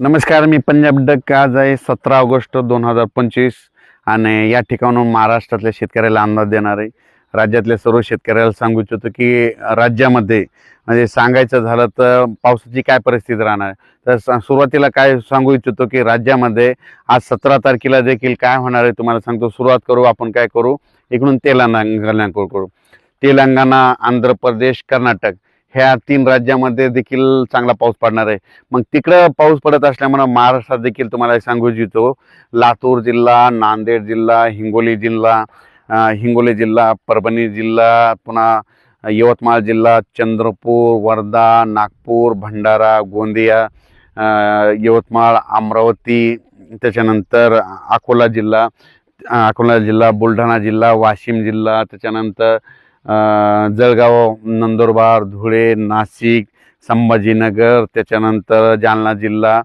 नमस्कार मी पंजाब डक. आज आहे सतरा ऑगस्ट दोन हजार पंचवीस आणि या ठिकाणून महाराष्ट्रातल्या शेतकऱ्याला अंदाज देणार आहे. राज्यातल्या सर्व शेतकऱ्याला सांगू इच्छितो की राज्यामध्ये म्हणजे सांगायचं झालं तर पावसाची काय परिस्थिती राहणार आहे? तर सुरुवातीला काय सांगू इच्छितो की राज्यामध्ये आज सतरा तारखेला देखील काय होणार आहे तुम्हाला सांगतो. सुरुवात करू आपण काय करू? इकडून तेलंगणा करू तेलंगणा आंध्र प्रदेश कर्नाटक. ह्या तीन राज्यामध्ये देखील चांगला पाऊस पडणार आहे. मग तिकडं पाऊस पडत असल्यामुळे महाराष्ट्रात देखील तुम्हाला सांगू इच्छितो लातूर जिल्हा नांदेड जिल्हा हिंगोली जिल्हा हिंगोली जिल्हा परभणी जिल्हा पुन्हा यवतमाळ जिल्हा चंद्रपूर वर्धा नागपूर भंडारा गोंदिया यवतमाळ अमरावती त्याच्यानंतर अकोला जिल्हा अकोला जिल्हा बुलढाणा जिल्हा वाशिम जिल्हा त्याच्यानंतर जळगाव नंदुरबार धुळे नाशिक संभाजीनगर त्याच्यानंतर जालना जिल्हा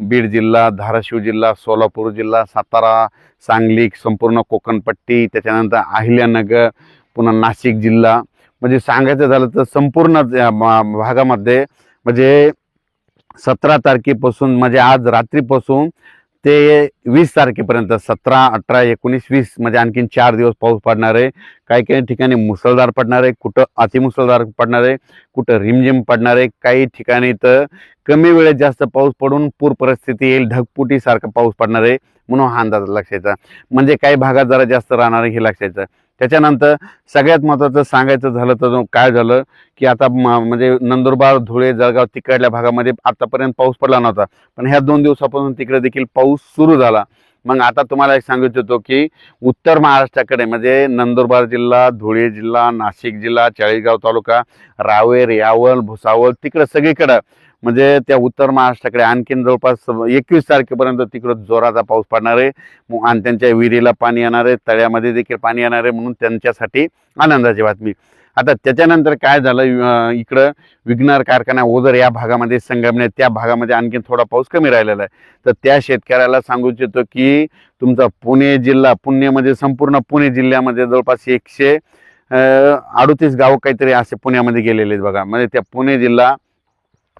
बीड जिल्हा धाराशिव जिल्हा सोलापूर जिल्हा सातारा सांगली संपूर्ण कोकणपट्टी त्याच्यानंतर अहिल्यानगर पुन्हा नाशिक जिल्हा. म्हणजे सांगायचं झालं तर संपूर्ण म- भागामध्ये म्हणजे सतरा तारखेपासून म्हणजे आज रात्रीपासून ते वीस तारखेपर्यंत सतरा अठरा एकोणीस वीस म्हणजे आणखीन चार दिवस पाऊस पडणार आहे. काही काही ठिकाणी मुसळधार पडणार आहे कुठं अतिमुसळधार पडणार आहे कुठं रिमझिम पडणार आहे. काही ठिकाणी तर कमी वेळेत जास्त पाऊस पडून पूर परिस्थिती येईल ढगपुटीसारखा पाऊस पडणार आहे म्हणून हा अंदाज लक्षायचा. म्हणजे काही भागात जरा जास्त राहणार आहे हे लक्षायचं. त्याच्यानंतर सगळ्यात महत्त्वाचं सांगायचं झालं तर काय झालं की आता म- म्हणजे नंदुरबार धुळे जळगाव तिकडल्या भागामध्ये आतापर्यंत पाऊस पडला नव्हता. पण ह्या दोन दिवसापासून तिकडे देखील पाऊस सुरू झाला. मग आता तुम्हाला एक सांगू इच्छितो की उत्तर महाराष्ट्राकडे म्हणजे नंदुरबार जिल्हा धुळे जिल्हा नाशिक जिल्हा चाळीसगाव तालुका रावेर यावल भुसावळ तिकडं सगळीकडं म्हणजे त्या उत्तर महाराष्ट्राकडे आणखीन जवळपास एकवीस तारखेपर्यंत तिकडं जोराचा पाऊस पडणार आहे. मग आणि त्यांच्या विहिरीला पाणी येणार आहे तळ्यामध्ये देखील पाणी येणार आहे म्हणून त्यांच्यासाठी आनंदाची बातमी. आता त्याच्यानंतर काय झालं इकडं विघ्नार कारखाना ओझर या भागामध्ये संगमने त्या भागामध्ये आणखीन थोडा पाऊस कमी राहिलेला आहे. तर त्या शेतकऱ्याला सांगू इच्छितो की तुमचा पुणे जिल्हा पुण्यामध्ये संपूर्ण पुणे जिल्ह्यामध्ये जवळपास एकशे अडतीस गाव काहीतरी असे पुण्यामध्ये गेलेले आहेत बघा. म्हणजे त्या पुणे जिल्हा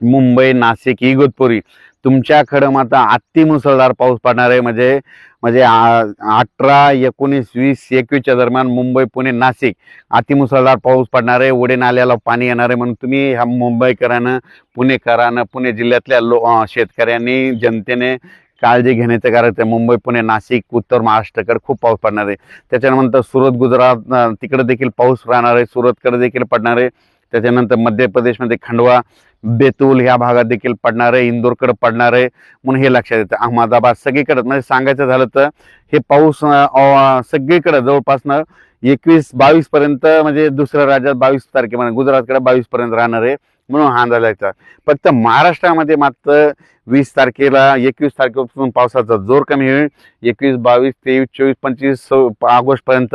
मुंबई नाशिक इगतपुरी. तुमच्याकडं मात्र अति मुसळधार पाऊस पडणार आहे. म्हणजे म्हणजे अठरा एकोणीस वीस एकवीसच्या दरम्यान मुंबई पुणे नाशिक अतिमुसळधार पाऊस पडणार आहे. ओढे नाल्याला पाणी येणार आहे म्हणून तुम्ही ह्या मुंबईकरानं पुणेकरानं पुणे जिल्ह्यातल्या लो शेतकऱ्यांनी जनतेने काळजी घेण्याचं कारण आहे मुंबई पुणे नाशिक उत्तर महाराष्ट्राकडे खूप पाऊस पडणार आहे. त्याच्यानंतर सुरत गुजरात तिकडे देखील पाऊस राहणार आहे. सुरतकडे देखील पडणार आहे. त्याच्यानंतर मध्य प्रदेशमध्ये खंडवा बेतूल ह्या भागात देखील पडणार आहे इंदोरकडे पडणार आहे म्हणून हे लक्षात येतं. अहमदाबाद सगळीकडे म्हणजे सांगायचं झालं तर हे पाऊस सगळीकडं अं, सगळीकडे जवळपासनं एकवीस बावीस पर्यंत म्हणजे दुसऱ्या राज्यात बावीस तारखेपर्यंत गुजरातकडे बावीस पर्यंत राहणार आहे म्हणून हा अंदाज लागतात फक्त महाराष्ट्रामध्ये मात्र वीस तारखेला एकवीस तारखेपासून पावसाचा जोर कमी होईल. एकवीस बावीस तेवीस चोवीस पंचवीस ऑगस्ट पर्यंत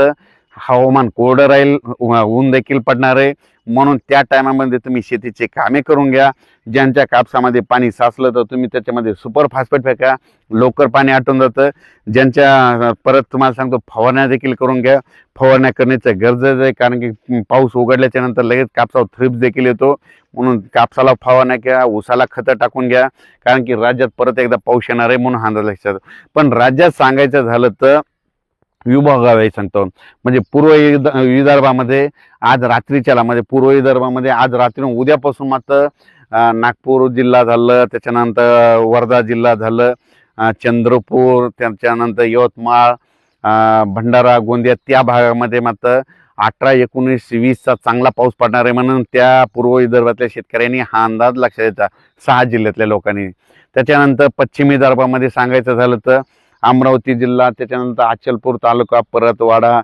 हवामान कोरडं राहील ऊन देखील पडणार आहे. म्हणून त्या टायमामध्ये तुम्ही शेतीचे कामे करून घ्या. ज्यांच्या कापसामध्ये पाणी साचलं तर तुम्ही त्याच्यामध्ये सुपर फॉस्फेट फेका. लवकर पाणी आटून जातं. ज्यांच्या परत तुम्हाला सांगतो फवारण्या देखील करून घ्या. फवारण्या करण्याचं गरजेचं आहे. कारण की पाऊस उघडल्याच्या नंतर लगेच कापसावर थ्रिप्स देखील येतो. म्हणून कापसाला फवारण्या घ्या ऊसाला खतं टाकून घ्या. कारण की राज्यात परत एकदा पाऊस येणार आहे म्हणून हा अंदाज लक्षात. पण राज्यात सांगायचं झालं तर विभागावे सांगतो. म्हणजे पूर्व विदर्भामध्ये आज रात्रीच्याला म्हणजे पूर्व विदर्भामध्ये आज रात्री उद्यापासून मात्र नागपूर जिल्हा झालं त्याच्यानंतर वर्धा जिल्हा झालं चंद्रपूर त्याच्यानंतर यवतमाळ भंडारा गोंदिया त्या भागामध्ये मात्र अठरा एकोणीस वीसचा चांगला पाऊस पडणार आहे म्हणून त्या पूर्व विदर्भातल्या शेतकऱ्यांनी हा अंदाज लक्षात द्यायचा सहा जिल्ह्यातल्या लोकांनी. त्याच्यानंतर पश्चिम विदर्भामध्ये सांगायचं झालं तर अमरावती जिल्हा त्याच्यानंतर अचलपूर तालुका परतवाडा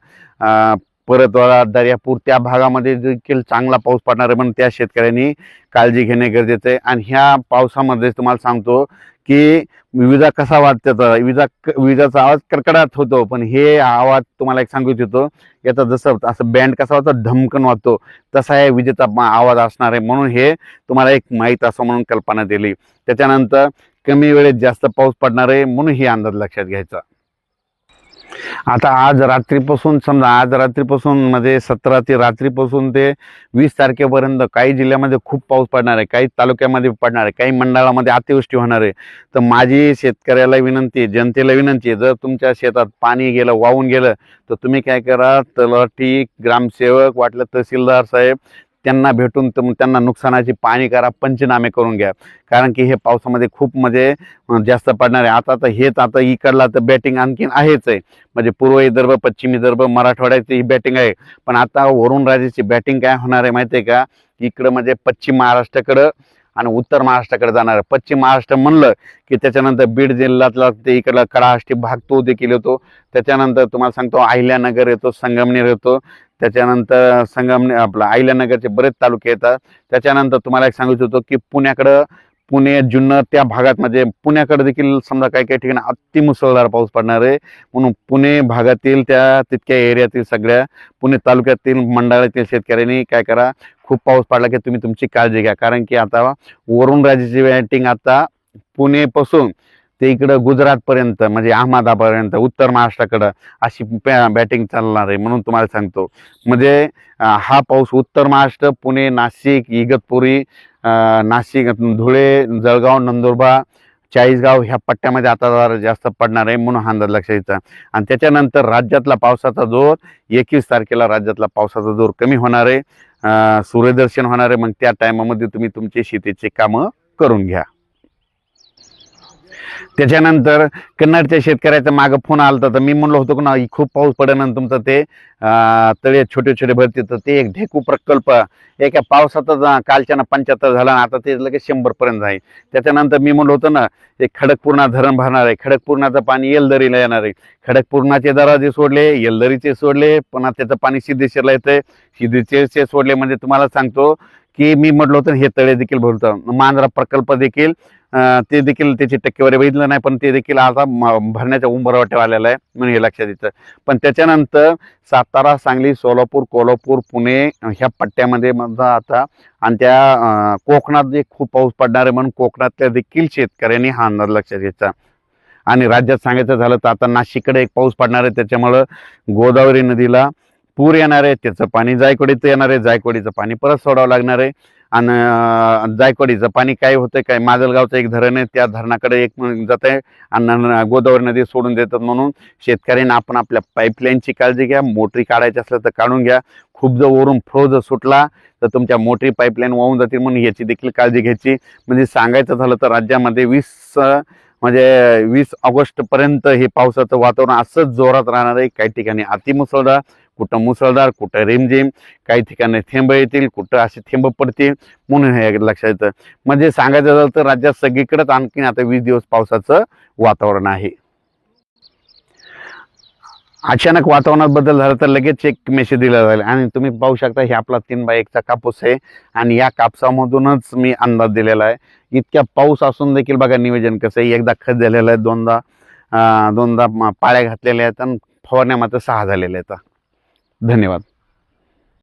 परतवाडा दर्यापूर त्या भागामध्ये देखील चांगला पाऊस पडणार आहे म्हणून त्या शेतकऱ्यांनी काळजी घेणे गरजेचं आहे. आणि ह्या पावसामध्ये तुम्हाला सांगतो की विजा कसा वाजतात विजा विजाचा आवाज कडकडाट होतो. पण हे आवाज तुम्हाला एक सांगू इच्छितो याचा जसं असं बँड कसा वाजतो ढमकन वाजतो तसा हे विजेचा आवाज असणार आहे म्हणून हे तुम्हाला एक माहीत असं म्हणून कल्पना दिली. त्याच्यानंतर कमी वेळेत जास्त पाऊस पडणार आहे म्हणून ही अंदाज लक्षात घ्यायचा. आता आज रात्रीपासून समजा आज रात्रीपासून म्हणजे सतरा ते रात्रीपासून ते वीस तारखेपर्यंत काही जिल्ह्यामध्ये खूप पाऊस पडणार आहे काही तालुक्यामध्ये पडणार आहे काही मंडळामध्ये अतिवृष्टी होणार आहे. तर माझी शेतकऱ्याला विनंती आहे जनतेला विनंती आहे जर तुमच्या शेतात पाणी गेलं वाहून गेलं तर तुम्ही काय करा तलाठी ग्रामसेवक वाटलं तहसीलदार साहेब त्यांना भेटून तुम त्यांना नुकसानाची पाणी करा पंचनामे करून घ्या. कारण की हे पावसामध्ये खूप म्हणजे जास्त पडणार आहे. आता तर हेच आता इकडला तर बॅटिंग आणखीन आहेच आहे. म्हणजे पूर्व विदर्भ पश्चिम विदर्भ मराठवाड्याची ही बॅटिंग आहे. पण आता वरुणराजेची बॅटिंग काय होणार आहे माहिती आहे का? इकडं म्हणजे पश्चिम महाराष्ट्राकडं आणि उत्तर महाराष्ट्राकडे जाणार आहे. पश्चिम महाराष्ट्र म्हणलं की त्याच्यानंतर बीड जिल्ह्यातला ते इकडला कडाष्टी भाग तो देखील येतो. त्याच्यानंतर तुम्हाला सांगतो अहिल्यानगर येतो संगमनेर येतो. त्याच्यानंतर संगमने आपलं अहिल्यानगरचे बरेच तालुके येतात. त्याच्यानंतर तुम्हाला एक सांगू इच्छितो की पुण्याकडं पुणे जुन्नर त्या भागात म्हणजे पुण्याकडे देखील समजा काही काही ठिकाणी अतिमुसळधार पाऊस पडणार आहे. म्हणून पुणे भागातील त्या तितक्या एरियातील सगळ्या पुणे तालुक्यातील मंडळातील शेतकऱ्यांनी काय करा खूप पाऊस पडला की तुम्ही तुमची काळजी घ्या. कारण की आता वरुण राजाची वेटिंग आता पुणेपासून ते इकडं गुजरातपर्यंत म्हणजे अहमदाबादपर्यंत उत्तर महाराष्ट्राकडं अशी बॅटिंग चालणार आहे म्हणून तुम्हाला सांगतो. म्हणजे हा पाऊस उत्तर महाराष्ट्र पुणे नाशिक इगतपुरी नाशिक धुळे जळगाव नंदुरबार चाळीसगाव ह्या पट्ट्यामध्ये आता जरा जास्त पडणार आहे म्हणून हा अंदाज लक्षात यायचा आणि त्याच्यानंतर राज्यातला पावसाचा जोर एकवीस तारखेला राज्यातला पावसाचा जोर कमी होणार आहे. सूर्यदर्शन होणार आहे मग त्या टायमामध्ये तुम्ही तुमचे शेतीचे कामं करून घ्या. त्याच्यानंतर कन्नडच्या शेतकऱ्याचा मागं फोन आला तर मी म्हणलो होतो की ना खूप पाऊस पडेल तुमचं ते तळे छोटे छोटे भरते तर ते एक ढेकू प्रकल्प एका पावसातच कालच्यानं पंच्याहत्तर झाला आता ते लगेच शंभरपर्यंत जाईल. आहे त्याच्यानंतर मी म्हणलो होतो ना एक खडकपूर्णा धरण भरणार आहे खडकपूर्णाचं पाणी येलदरीला येणार आहे. खडकपूर्णाचे दराजे सोडले येलदरीचे सोडले पुन्हा त्याचं पाणी सिद्धेश्वरला येतंय. सिद्धेश्वरचे सोडले म्हणजे तुम्हाला सांगतो की मी म्हटलं होतं हे तळे देखील भरतं मांजरा प्रकल्प देखील ते देखील त्याची टक्केवारी बघितलं नाही पण ते देखील आता भरण्याच्या उंबरवाट्या आलेला आहे म्हणून हे लक्षात येतं. पण त्याच्यानंतर सातारा सांगली सोलापूर कोल्हापूर पुणे ह्या पट्ट्यामध्ये माझा आता आणि त्या कोकणात जे खूप पाऊस पडणार आहे म्हणून कोकणातल्या देखील शेतकऱ्यांनी हा अंदाज लक्षात घ्यायचा. आणि राज्यात सांगायचं झालं तर आता नाशिककडे एक पाऊस पडणार आहे त्याच्यामुळं गोदावरी नदीला पूर येणार आहे त्याचं पाणी जायकवाडीचं येणार आहे जायकवाडीचं पाणी परत सोडावं लागणार आहे. आणि जायकवाडीचं पाणी काय होतंय काय माजलगावचं एक धरण आहे त्या धरणाकडे एक जात आहे आणि न- गोदावरी नदी सोडून देतात म्हणून शेतकऱ्यांना आपण आपल्या पाईपलाईनची काळजी घ्या मोटरी काढायची असलं तर काढून घ्या. खूप जर वरून फ्लो जर सुटला तर तुमच्या मोटरी पाईपलाईन वाहून जातील म्हणून याची देखील काळजी घ्यायची. म्हणजे सांगायचं झालं तर राज्यामध्ये वीस म्हणजे वीस ऑगस्टपर्यंत हे पावसाचं वातावरण असंच जोरात राहणार आहे. काही ठिकाणी अतिमुसळधार कुठं मुसळधार कुठं रिमझिम काही ठिकाणी थेंब येतील कुठं असे थेंब पडतील म्हणून हे लक्षात येतं. म्हणजे सांगायचं झालं तर राज्यात सगळीकडेच आणखीन आता वीस दिवस पावसाचं वातावरण आहे. अचानक वातावरणात बदल झाला तर लगेच एक मेसेज दिला जाईल. आणि तुम्ही पाहू शकता हे आपला तीन बाय एकचा कापूस आहे. आणि या कापसामधूनच मी अंदाज दिलेला आहे. इतक्या पाऊस असून देखील बघा नियोजन कसं आहे. एकदा खत झालेलं आहे दोनदा दोनदा पाळ्या घातलेल्या आहेत आणि फवारण्या मात्र सहा झालेल्या आहेत. धन्यवाद.